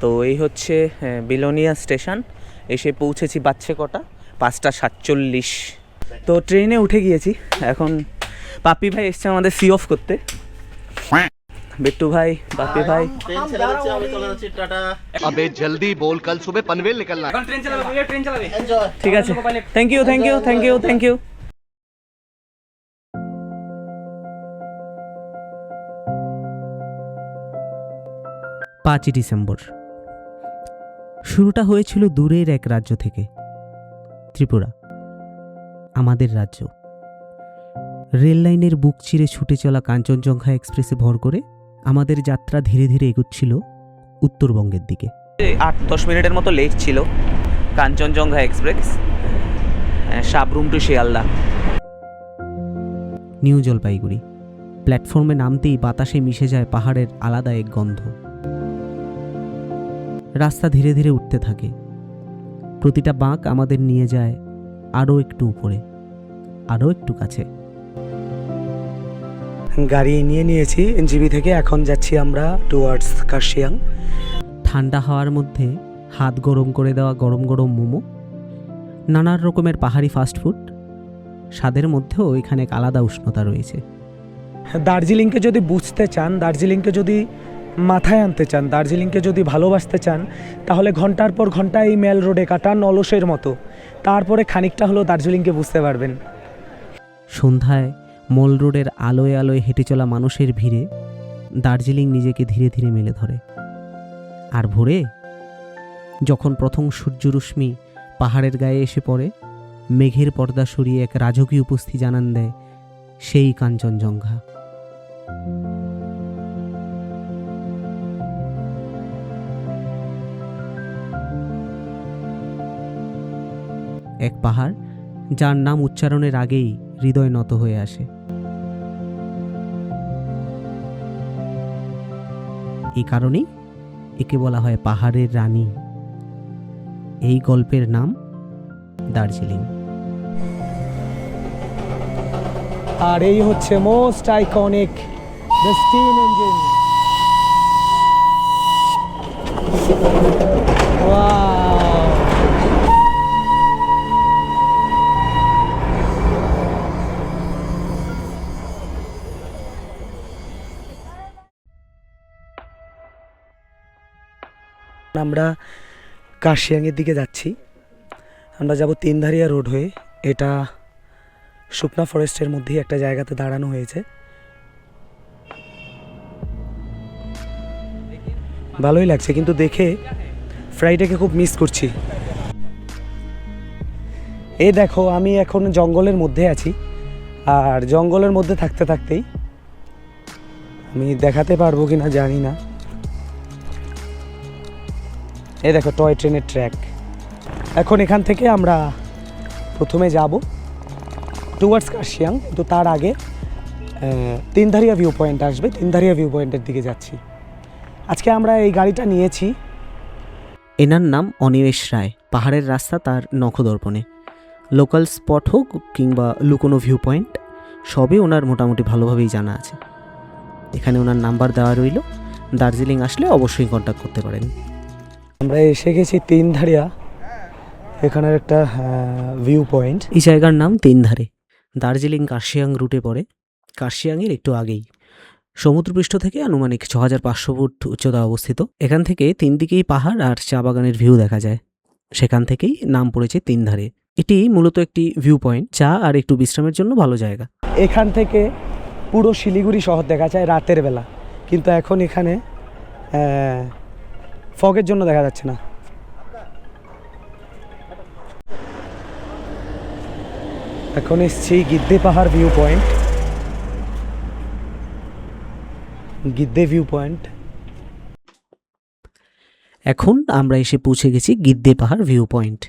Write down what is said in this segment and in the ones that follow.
তো এই হচ্ছে আহ, বিলোনিয়া স্টেশন এসে পৌঁছেছি বাচ্চে কটা পাঁচটা সাতচল্লিশ তো ট্রেনে উঠে গিয়েছি এখন পাপি ভাই এসছে আমাদের সি অফ করতে বিট্টু ভাই পাপি ভাই ট্রেন ছেড়ে যাচ্ছে আমি চলে যাচ্ছি টাটা अबे जल्दी बोल कल सुबह पनवेल निकलना है এনজয় ঠিক আছে thank you thank you thank you thank you পাঁচই ডিসেম্বর শুরুটা হয়েছিল দূরের এক রাজ্য থেকে ত্রিপুরা আমাদের রাজ্য। রেল লাইনের বুক চিরে ছুটে চলা কাঞ্চনজঙ্ঘা এক্সপ্রেসে ভর করে আমাদের যাত্রা ধীরে ধীরে এগুচ্ছিল উত্তরবঙ্গের দিকে। আট দশ মিনিটের মতো লেট ছিল Kanchenjunga express Sabroom to Sealdah. New Jalpaiguri প্ল্যাটফর্মে নামতেই বাতাসে মিশে যায় পাহাড়ের আলাদা এক গন্ধ। রাস্তা ধীরে ধীরে উঠতে থাকে। প্রতিটা বাঁক আমাদের নিয়ে যায় আরও একটু উপরে আরও একটু কাছে। গাড়ি নিয়ে নিয়েছি এনজিবি থেকে এখন যাচ্ছি আমরা টুয়ার্ডস কার্শিয়াং। ঠান্ডা হাওয়ার মধ্যে হাত গরম করে দেওয়া গরম গরম মোমো নানান রকমের পাহাড়ি ফাস্টফুড স্বাদের মধ্যেও এখানে এক আলাদা উষ্ণতা রয়েছে। দার্জিলিংকে যদি বুঝতে চান দার্জিলিংকে যদি মাথায় আনতে চান, দার্জিলিংকে যদি ভালোবাসতে চান, তাহলে ঘণ্টার পর ঘণ্টা এই মেল রোডে কাটান অলসের মতো। তারপরে খানিকটা হলো দার্জিলিংকে বুঝতে পারবেন। সন্ধ্যায় মল রোডের আলোয় আলোয় হেঁটে চলা মানুষের ভিড়ে দার্জিলিং নিজেকে ধীরে ধীরে মেলে ধরে। আর ভোরে যখন প্রথম সূর্যরশ্মি পাহাড়ের গায়ে এসে পড়ে, মেঘের পর্দা সরিয়ে এক রাজকীয় উপস্থিতি জানান দেয় সেই কাঞ্চনজঙ্ঘা। এক পাহাড়, যার নাম উচ্চারণের আগেই হৃদয় নত হয়ে আসে। এই কারণেই একে বলা হয় পাহাড়ের রানী। এই গল্পের নাম দার্জিলিং। আর এই হচ্ছে মোস্ট আইকনিক ইঞ্জিন আমরা কার্শিয়াংয়ের দিকে যাচ্ছি। আমরা যাব তিনধারিয়া রোড হয়ে। এটা শুকনা ফরেস্টের মধ্যেই একটা জায়গাতে দাঁড়ানো হয়েছে। ভালোই লাগছে, কিন্তু দেখে ফ্রাইডেকে খুব মিস করছি। এই দেখো, আমি এখন জঙ্গলের মধ্যে আছি। আর জঙ্গলের মধ্যে থাকতে থাকতেই আমি দেখাতে পারব কি না জানি না। এই দেখো, টয় ট্রেনের ট্র্যাক এখন এখান থেকে আমরা প্রথমে যাব টুয়ার্ডস কার্শিয়াং কিন্তু তার আগে তিনধারিয়া ভিউ পয়েন্ট আসবে। তিনধারিয়া ভিউ পয়েন্টের দিকে যাচ্ছি। আজকে আমরা এই গাড়িটা নিয়েছি। এনার নাম অনিমেষ রায়। পাহাড়ের রাস্তা তার নখদর্পণে। লোকাল স্পট হোক কিংবা লুকোনো ভিউ পয়েন্ট সবই ওনার মোটামুটি ভালোভাবেই জানা আছে। এখানে ওনার নাম্বার দেওয়া রইল। দার্জিলিং আসলে অবশ্যই কন্ট্যাক্ট করতে পারেন। আমরা এসে গেছি তিনধারিয়া। এখানের একটা ভিউ পয়েন্ট এই জায়গার নাম তিন ধারে দার্জিলিং কার্শিয়াং রুটে পড়ে। কার্শিয়াংয়ের একটু আগেই। সমুদ্রপৃষ্ঠ থেকে আনুমানিক ছ হাজার পাঁচশো ফুট উচ্চতা অবস্থিত। এখান থেকে তিন দিকেই পাহাড় আর চা বাগানের ভিউ দেখা যায়। সেখান থেকেই নাম পড়েছে তিন ধারে এটি মূলত একটি ভিউ পয়েন্ট চা আর একটু বিশ্রামের জন্য ভালো জায়গা। এখান থেকে পুরো শিলিগুড়ি শহর দেখা যায় রাতের বেলা। কিন্তু এখন এখানে ফগের জন্য দেখা যাচ্ছে না। এখন এসছি Giddapahar view point Gidde view point এখন আমরা এসে পৌঁছে গেছি গিদ্দে পাহাড় ভিউ পয়েন্ট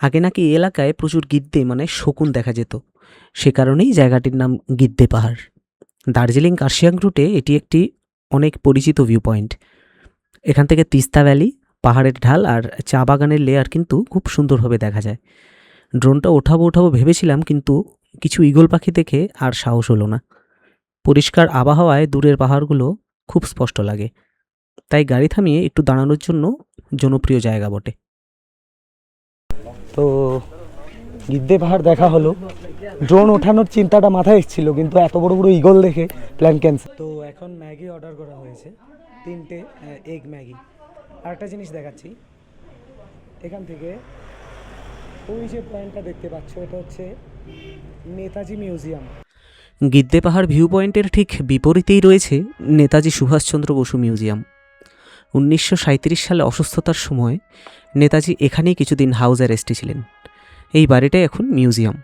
আগে নাকি এলাকায় প্রচুর গিদ্দে মানে শকুন দেখা যেত। সে কারণেই জায়গাটির নাম গিদ্দে পাহাড়। দার্জিলিং কার্শিয়াং রুটে এটি একটি অনেক পরিচিত ভিউ পয়েন্ট এখান থেকে তিস্তা ভ্যালি পাহাড়ের ঢাল আর চা বাগানের লেয়ার কিন্তু খুব সুন্দরভাবে দেখা যায়। ড্রোনটা ওঠাবো ওঠাবো ভেবেছিলাম কিন্তু কিছু ঈগল পাখি দেখে আর সাহস হলো না। পরিষ্কার আবহাওয়ায় দূরের পাহাড়গুলো খুব স্পষ্ট লাগে। তাই গাড়ি থামিয়ে একটু দাঁড়ানোর জন্য জনপ্রিয় জায়গা বটে। তো গিদ্দে পাহাড় দেখা হলো। ড্রোন ওঠানোর চিন্তাটা মাথায় এসেছিল কিন্তু এত বড় বড় ইগল দেখে প্ল্যান ক্যান্সেল তো এখন ম্যাগি অর্ডার করা হয়েছে। তিনটে এগ ম্যাগি। আর একটা জিনিস দেখাচ্ছি। এখান থেকে ওই যে পয়েন্টটা দেখতে পাচ্ছ এটা হচ্ছে নেতাজি মিউজিয়াম। গিদ্দে পাহাড় ভিউ পয়েন্টের ঠিক বিপরীতেই রয়েছে নেতাজি সুভাষচন্দ্র বসু মিউজিয়াম। উনিশশো সাঁইত্রিশ সালে অসুস্থতার সময় নেতাজি এখানেই কিছুদিন হাউস অ্যারেস্টে ছিলেন। এই বাড়িটাই এখন মিউজিয়াম।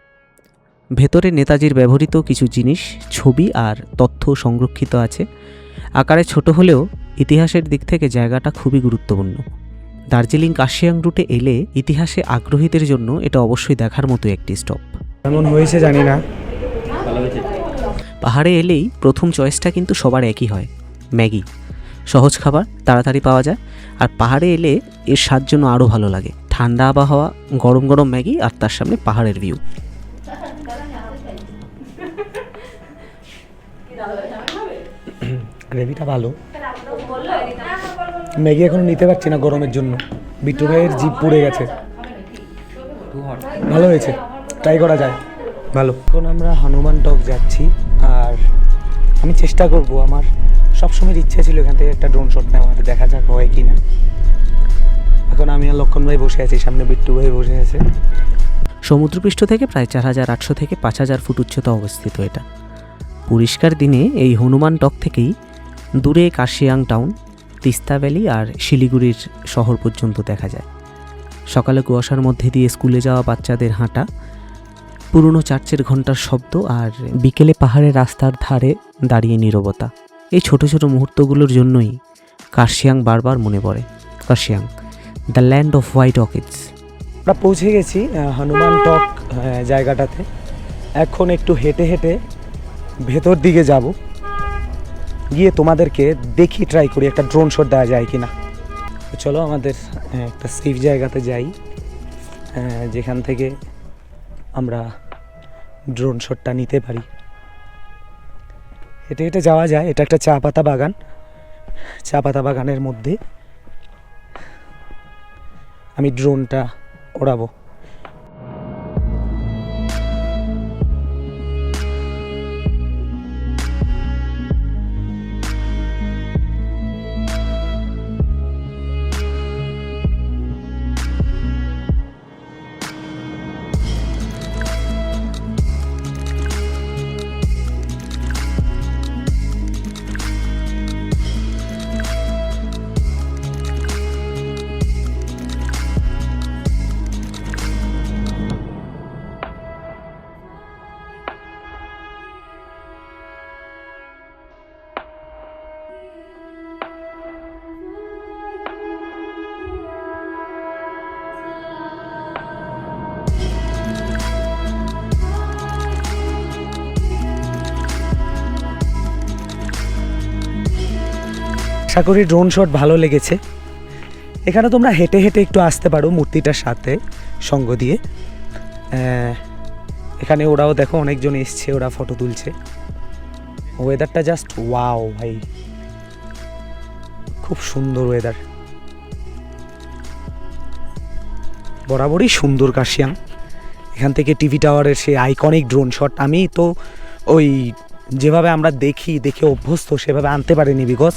ভেতরে নেতাজির ব্যবহৃত কিছু জিনিস, ছবি আর তথ্য সংরক্ষিত আছে। আকারে ছোট হলেও ইতিহাসের দিক থেকে জায়গাটা খুবই গুরুত্বপূর্ণ। দার্জিলিং কাশিয়াং রুটে এলে ইতিহাসে আগ্রহীদের জন্য এটা অবশ্যই দেখার মতো একটি স্টপ। কেমন হয়েছে জানি না। পাহাড়ে এলেই প্রথম চয়েসটা কিন্তু সবার একই হয় ম্যাগি। সহজ খাবার তাড়াতাড়ি পাওয়া যায় আর পাহাড়ে এলে এর স্বাদ জন্য আরও ভালো লাগে। ঠান্ডা আবহাওয়া গরম গরম ম্যাগি আর তার সামনে পাহাড়ের ভিউ গ্রেভিটা ভালো। ম্যাগি এখন নিতে পারছি না গরমের জন্য। বিট্টু ভাইয়ের জিপ পুড়ে গেছে। ভালো হয়েছে। ট্রাই করা যায়। ভালো। এখন আমরা হনুমান টক যাচ্ছি আর আমি চেষ্টা করব আমার। সবসময় ইচ্ছে ছিল এখান থেকে একটা ড্রোন শট নেওয়ার দেখা যাক হয় কি না এখন আমি আর লক্ষণ ভাই বসে আছি সামনে বিট্টু ভাই বসে আছে। সমুদ্রপৃষ্ঠ থেকে প্রায় চার হাজার আটশো থেকে পাঁচ হাজার ফুট উচ্চতা অবস্থিত এটা। পরিষ্কার দিনে এই হনুমান টক থেকেই দূরে কাশিয়াং টাউন তিস্তা ভ্যালি আর শিলিগুড়ির শহর পর্যন্ত দেখা যায়। সকালে কুয়াশার মধ্যে দিয়ে স্কুলে যাওয়া বাচ্চাদের হাঁটা, পুরনো চার্চের ঘণ্টার শব্দ আর বিকেলে পাহাড়ের রাস্তার ধারে দাঁড়িয়ে নীরবতা। এই ছোট ছোট মুহূর্তগুলোর জন্যই কার্শিয়াং বারবার মনে পড়ে। Kurseong, the land of white orchids আমরা পৌঁছে গেছি হনুমান টক জায়গাটাতে। এখন একটু হেঁটে হেঁটে ভেতর দিকে যাব। গিয়ে তোমাদেরকে দেখি ট্রাই করি একটা ড্রোন শট দেওয়া যায় কি না চলো আমাদের একটা সেফ জায়গাতে যাই। যেখান থেকে আমরা ড্রোন শটটা নিতে পারি। হেঁটে হেঁটে যাওয়া যায়। এটা একটা চা পাতা বাগান। চা পাতা বাগানের মধ্যে আমি ড্রোনটা ওড়াবো। আশা করি ড্রোন শট ভালো লেগেছে। এখানে তোমরা হেঁটে হেঁটে একটু আসতে পারো মূর্তিটার সাথে, সঙ্গ দিয়ে। এখানে ওরাও দেখো অনেকজন এসছে, ওরা ফটো তুলছে। ওয়েদারটা জাস্ট ওয়াও ভাই। খুব সুন্দর ওয়েদার বরাবরই সুন্দর কাশিয়াং এখান থেকে টিভি টাওয়ারের সেই আইকনিক ড্রোন শট আমি তো ওই যেভাবে আমরা দেখি, দেখে অভ্যস্ত, সেভাবে আনতে পারিনি বিকজ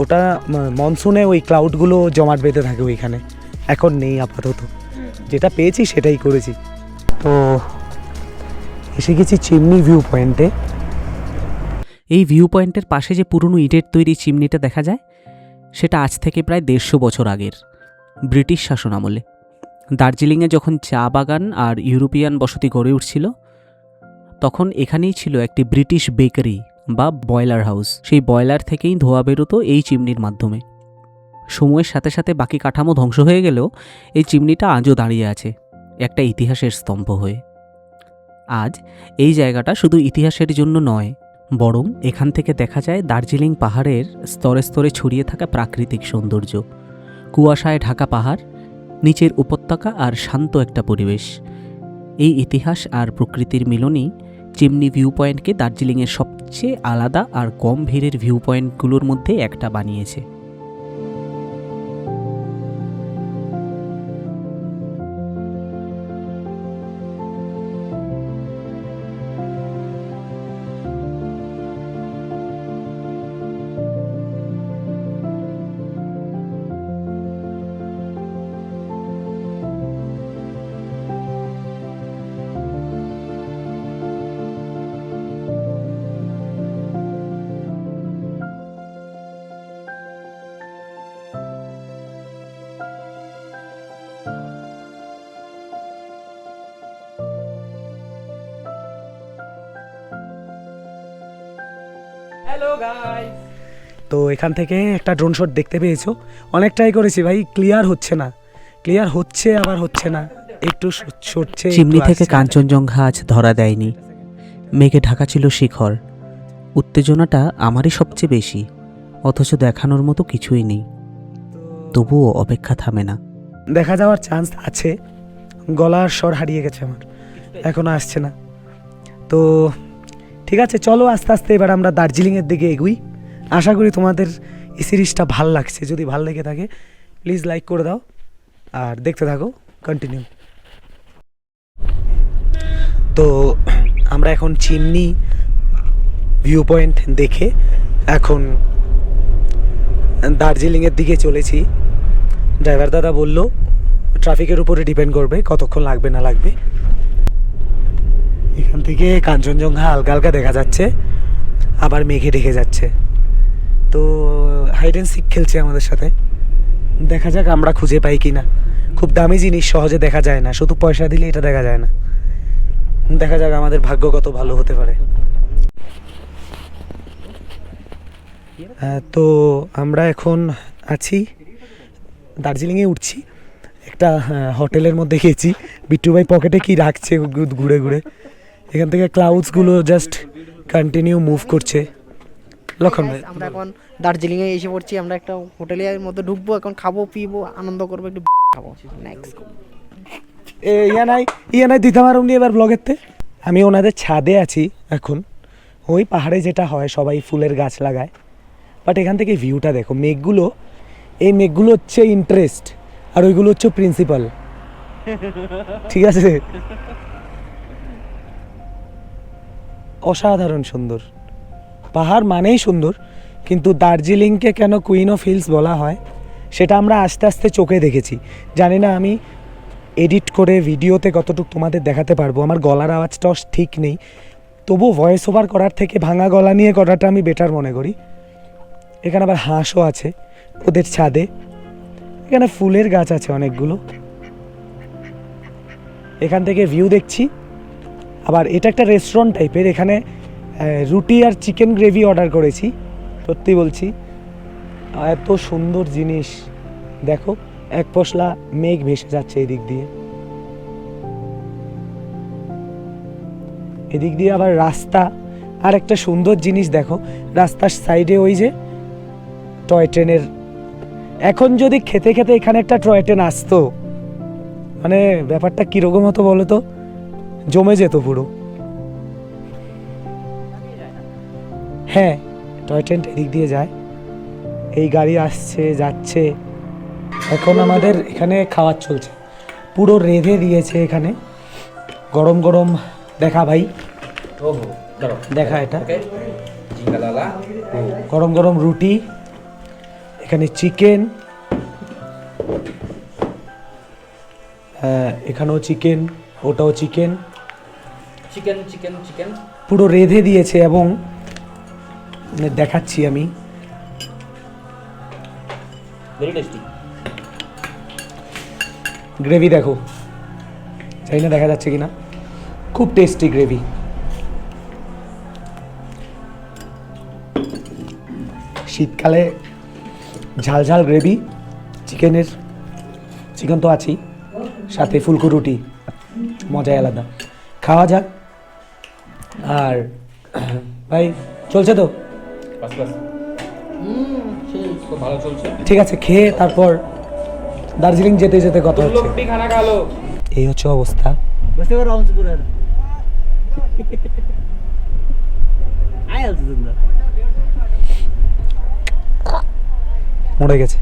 ওটা মনসুনে ওই ক্লাউডগুলো জমাট বেঁধে থাকে ওইখানে। এখন নেই আপাতত। যেটা পেয়েছি সেটাই করেছি। তো এসে গেছি চিমনি ভিউ পয়েন্টে এই ভিউ পয়েন্টের পাশে যে পুরনো ইটের তৈরি চিমনিটা দেখা যায় সেটা আজ থেকে প্রায় দেড়শো বছর আগের। ব্রিটিশ শাসন আমলে। দার্জিলিংয়ে যখন চা বাগান আর ইউরোপিয়ান বসতি গড়ে উঠছিল তখন এখানেই ছিল একটি ব্রিটিশ বেকারি বা বয়লার হাউস। সেই বয়লার থেকেই ধোয়া বেরোতো এই চিমনির মাধ্যমে। সময়ের সাথে সাথে বাকি কাঠামো ধ্বংস হয়ে গেলেও এই চিমনিটা আজও দাঁড়িয়ে আছে, একটা ইতিহাসের স্তম্ভ হয়ে। আজ এই জায়গাটা শুধু ইতিহাসের জন্য নয়, বরং এখান থেকে দেখা যায় দার্জিলিং পাহাড়ের স্তরে স্তরে ছড়িয়ে থাকা প্রাকৃতিক সৌন্দর্য। কুয়াশায় ঢাকা পাহাড়, নিচের উপত্যকা আর শান্ত একটা পরিবেশ। এই ইতিহাস আর প্রকৃতির মিলনই চিমনি ভিউ পয়েন্টকে দার্জিলিংয়ের সবচেয়ে আলাদা আর কম ভিড়ের ভিউ পয়েন্টগুলোর মধ্যে একটা বানিয়েছে। তো এখান থেকে একটা ড্রোন শট দেখতে পেয়েছ? অনেক ট্রাই করেছি ভাই ক্লিয়ার হচ্ছে না। ক্লিয়ার হচ্ছে আবার হচ্ছে না। একটু সরছে চিমনি থেকে কাঞ্চনজঙ্ঘা আজ ধরা দেয়নি। মেঘে ঢাকা ছিল শিখর। উত্তেজনাটা আমারই সবচেয়ে বেশি অথচ দেখানোর মতো কিছুই নেই। তবুও অপেক্ষা থামে না। দেখা যাওয়ার চান্স আছে। গলার স্বর হারিয়ে গেছে আমার। এখনও আসছে না। তো ঠিক আছে, চলো আস্তে আস্তে এবার আমরা দার্জিলিংয়ের দিকে এগুই। আশা করি তোমাদের এই সিরিজটা ভালো লাগছে। যদি ভালো লেগে থাকে প্লিজ লাইক করে দাও আর দেখতে থাকো কন্টিনিউ তো আমরা এখন চিমনি ভিউ পয়েন্ট দেখে এখন দার্জিলিংয়ের দিকে চলেছি। ড্রাইভার দাদা বলল ট্রাফিকের উপরে ডিপেন্ড করবে, কতক্ষণ লাগবে, না লাগবে। এখান থেকে কাঞ্চনজঙ্ঘা হালকা হালকা দেখা যাচ্ছে, আবার মেঘে ঢেকে যাচ্ছে। তো হাইড অ্যান্ড সিক খেলছে আমাদের সাথে। দেখা যাক আমরা খুঁজে পাই কি না খুব দামি জিনিস সহজে দেখা যায় না, শুধু পয়সা দিলে এটা দেখা যায় না। দেখা যাক আমাদের ভাগ্য কত ভালো হতে পারে। তো আমরা এখন আছি, দার্জিলিংয়ে উঠছি। একটা হোটেলের মধ্যে গেছি। বিট্টু ভাই পকেটে কি রাখছে ঘুরে ঘুরে। এখান থেকে ক্লাউডসগুলো জাস্ট কন্টিনিউ মুভ করছে। লক্ষণ ভাই। আমরা এখন দার্জিলিংয়ে এসে পড়ছি আমরা একটা হোটেলের মধ্যে ঢুকবো এখন খাব পিবো আনন্দ করব একটু খাব। নেক্সট এ ইয়া নাই ইয়া নাই দিতে পারুন এবার ব্লগেরতে আমি ওনাদের ছাদে আছি এখন। ওই পাহাড়ে যেটা হয় সবাই ফুলের গাছ লাগায়। বাট এখান থেকে ভিউটা দেখো মেঘগুলো এই মেঘগুলো হচ্ছে ইন্টারেস্ট আর ওইগুলো হচ্ছে প্রিন্সিপাল ঠিক আছে? অসাধারণ সুন্দর। পাহাড় মানেই সুন্দর, কিন্তু দার্জিলিংকে কেন কুইন অফ হিলস বলা হয়, সেটা আমরা আস্তে আস্তে চোখে দেখেছি। জানি না আমি এডিট করে ভিডিওতে কতটুকু তোমাদের দেখাতে পারব, আমার গলার আওয়াজটাও ঠিক নেই। তবু ভয়েস ওভার করার থেকে ভাঙা গলা নিয়ে করাটা আমি বেটার মনে করি। এখানে আবার হাঁসও আছে, ওদের ছাদে। এখানে ফুলের গাছ আছে অনেকগুলো। এখান থেকে ভিউ দেখছি। আবার এটা একটা রেস্টুরেন্ট টাইপের এখানে রুটি আর চিকেন গ্রেভি অর্ডার করেছি, সত্যি বলছি। এত সুন্দর জিনিস, দেখো, এক পশলা মেঘ ভেসে যাচ্ছে এদিক দিয়ে। এদিক দিয়ে আবার রাস্তা, আর একটা সুন্দর জিনিস দেখো, রাস্তার সাইডে ওই যে টয় ট্রেনের এখন যদি খেতে খেতে এখানে একটা টয় ট্রেন আসতো মানে ব্যাপারটা কীরকম হতো বলো তো? জমে যেত পুরো। হ্যাঁ টয় ট্রেন এদিক দিয়ে যায়। এই গাড়ি আসছে যাচ্ছে। এখন আমাদের এখানে খাওয়ার চলছে। পুরো রেঁধে দিয়েছে এখানে। গরম গরম দেখা ভাই। দেখা এটা। গরম গরম রুটি। এখানে চিকেন। হ্যাঁ এখানেও চিকেন ওটাও চিকেন। চিকেন চিকেন চিকেন পুরো রেঁধে দিয়েছে এবং দেখাচ্ছি আমি। ভেরি টেস্টি গ্রেভি দেখো। জানি না দেখা যাচ্ছে কিনা। খুব টেস্টি গ্রেভি শীতকালে ঝাল ঝাল গ্রেভি চিকেনের চিকেন তো আছেই সাথে ফুলকো রুটি মজাই আলাদা। খাওয়া যাক। আর ভাই চলছে তো? ভালো চলছে। ঠিক আছে খেয়ে তারপর দার্জিলিং যেতে যেতে কথা হচ্ছে। এই হচ্ছে অবস্থা। বুঝতে পারো মরে গেছে।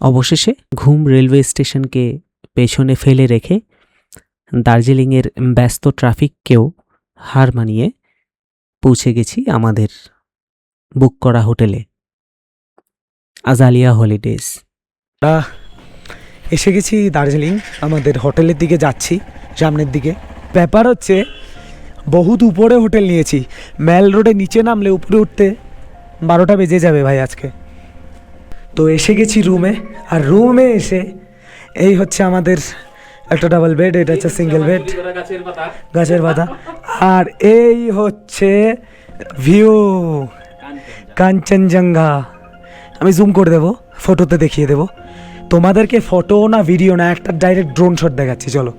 অবশেষে ঘুম রেলওয়ে স্টেশনকে পেছনে ফেলে রেখে দার্জিলিংয়ের ব্যস্ত ট্রাফিককেও হার মানিয়ে পৌঁছে গেছি আমাদের বুক করা হোটেলে আজালিয়া হলিডেজ আমরা এসে গেছি দার্জিলিং আমাদের হোটেলের দিকে যাচ্ছি সামনের দিকে। ব্যাপার হচ্ছে বহুত উপরে হোটেল নিয়েছি। ম্যাল রোডে নিচে নামলে উপরে উঠতে বারোটা বেজে যাবে ভাই আজকে। তো এসে গেছি রুমে আর রুমে এসে এই হচ্ছে আমাদের একটা ডাবল বেড এটা হচ্ছে সিঙ্গেল বেড গাছের পাতা। আর এই হচ্ছে ভিউ কাঞ্চনজঙ্ঘা। আমি জুম করে দেবো ফটোতে দেখিয়ে দেবো। তোমাদেরকে ফটো না ভিডিও না, একটা ডাইরেক্ট ড্রোন শট দেখাচ্ছি, চলো।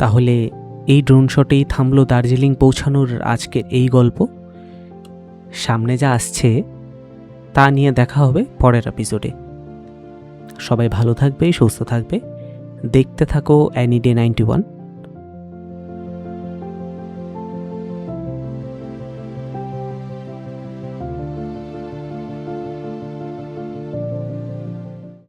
তাহলে এই ড্রোন শটেই থামলো দার্জিলিং পৌঁছানোর আজকের এই গল্প। সামনে যা আসছে, তা নিয়ে দেখা হবে পরের এপিসোডে সবাই ভালো থাকবে, সুস্থ থাকবে। দেখতে থাকো অ্যানি ডে নাইনটি ওয়ান